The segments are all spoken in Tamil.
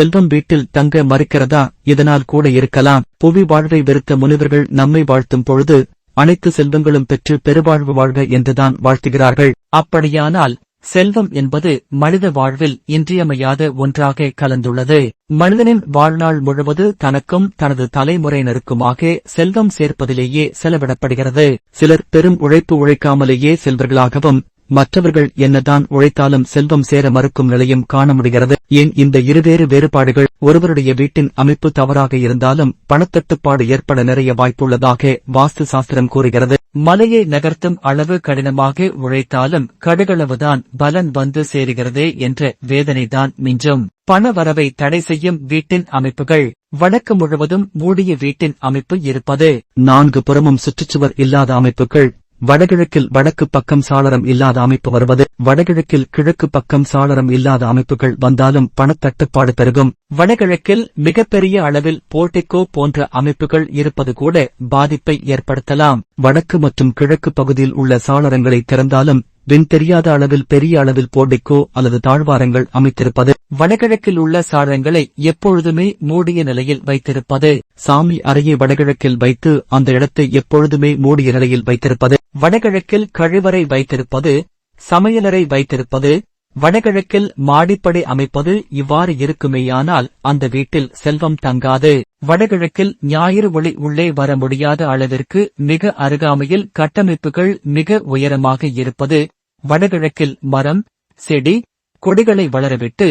செல்வம் வீட்டில் தங்க மறுக்கிறதா? இதனால் கூட இருக்கலாம். புவி வாழ்வை வெறுத்த முனிவர்கள் நம்மை வாழ்த்தும் பொழுது அனைத்து செல்வங்களும் பெற்று பெருவாழ்வு வாழ்க என்றுதான் வாழ்த்துகிறார்கள். அப்படியானால் செல்வம் என்பது மனித வாழ்வில் இன்றியமையாத ஒன்றாக கலந்துள்ளது. மனிதனின் வாழ்நாள் முழுவது தனக்கும் தனது தலைமுறையினருக்குமாக செல்வம் சேர்ப்பதிலேயே செலவிடப்படுகிறது. சிலர் பெரும் உழைப்பு உழைக்காமலேயே செல்வர்களாகவும் மற்றவர்கள் என்னதான் உழைத்தாலும் செல்வம் சேர மறுக்கும் நிலையும் காண முடிகிறது. ஏன் இந்த இருவேறு வேறுபாடுகள் ஒருவருடைய வீட்டின் அமைப்பு தவறாக இருந்தாலும் பணத்தட்டுப்பாடு ஏற்பட நிறைய வாய்ப்புள்ளதாக வாஸ்து சாஸ்திரம் கூறுகிறது. மலையை நகர்த்தும் அளவு கடினமாக உழைத்தாலும் கடுகளவுதான் பலன் வந்து சேருகிறதே என்ற வேதனைதான் மிஞ்சும். பண வரவை தடை செய்யும் வீட்டின் அமைப்புகள் வழக்கு முழுவதும் மூடிய வீட்டின் அமைப்பு இருப்பது. நான்கு புறமும் சுற்றுச்சுவர் இல்லாத அமைப்புகள் வடகிழக்கில் வடக்கு பக்கம் சாளரம் இல்லாத அமைப்பு வருவது வடகிழக்கில் கிழக்கு பக்கம் சாளரம் இல்லாத அமைப்புகள் வந்தாலும் பணத்தட்டுப்பாடு பெருகும். வடகிழக்கில் மிகப்பெரிய அளவில் போர்டிகோ போன்ற அமைப்புகள் இருப்பது கூட பாதிப்பை ஏற்படுத்தலாம். வடக்கு மற்றும் கிழக்கு பகுதியில் உள்ள சாளரங்களை திறந்தாலும் வின் தெரியாத அளவில் பெரிய அளவில் போர்டிக்கோ அல்லது தாழ்வாரங்கள் அமைத்திருப்பது வடகிழக்கில் உள்ள சாளரங்களை எப்பொழுதுமே மூடிய நிலையில் வைத்திருப்பது. சாமி அறையை வடகிழக்கில் வைத்து அந்த இடத்தை எப்பொழுதுமே மூடிய நிலையில் வைத்திருப்பது. வடகிழக்கில் கழிவறை வைத்திருப்பது சமையலறை வைத்திருப்பது வடகிழக்கில் மாடிப்படை அமைப்பது இவ்வாறு இருக்குமேயானால் அந்த வீட்டில் செல்வம் தங்காது. வடகிழக்கில் ஞாயிறு ஒளி உள்ளே வர முடியாத அளவிற்கு மிக அருகாமையில் கட்டமைப்புகள் மிக உயரமாக இருப்பது வடகிழக்கில் மரம் செடி கொடிகளை வளரவிட்டு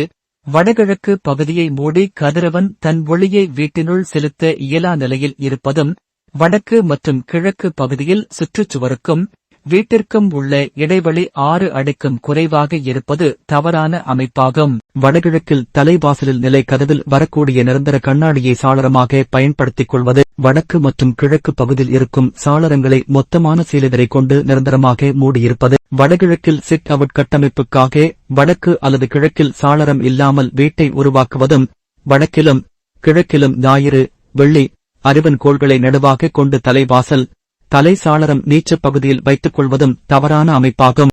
வடகிழக்கு பகுதியை மூடி கதிரவன் தன் ஒளியை வீட்டினுள் செலுத்த இயலா நிலையில் இருப்பதும் வடக்கு மற்றும் கிழக்கு பகுதியில் சுற்றுச்சுவருக்கும் வீட்டிற்கும் உள்ள இடைவெளி ஆறு அடிக்கும் குறைவாக இருப்பது தவறான அமைப்பாகும். வடகிழக்கில் தலைவாசலில் நிலை கதவில் வரக்கூடிய நிரந்தர கண்ணாடியை சாளரமாக பயன்படுத்திக் கொள்வது வடக்கு மற்றும் கிழக்கு பகுதியில் இருக்கும் சாளரங்களை மொத்தமான சீலைதரை கொண்டு நிரந்தரமாக மூடியிருப்பது. வடகிழக்கில் சிட் அவுட் கட்டமைப்புக்காக வடக்கு அல்லது கிழக்கில் சாளரம் இல்லாமல் வீட்டை உருவாக்குவதும் வடக்கிலும் கிழக்கிலும் ஞாயிறு வெள்ளி அறிவன் கோள்களை நடுவாக கொண்டு தலைவாசல் தலை சாளரம் நீச்சப் பகுதியில் வைத்துக் கொள்வதும் தவறான அமைப்பாகும்.